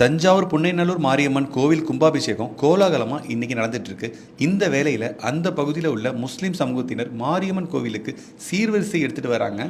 தஞ்சாவூர் புன்னைநல்லூர் மாரியம்மன் கோவில் கும்பாபிஷேகம் கோலாகலமாக இன்றைக்கி நடந்துகிட்ருக்கு இந்த வேலையில் அந்த பகுதியில் உள்ள முஸ்லீம் சமூகத்தினர் மாரியம்மன் கோவிலுக்கு சீர்வரிசை எடுத்துகிட்டு வராங்க.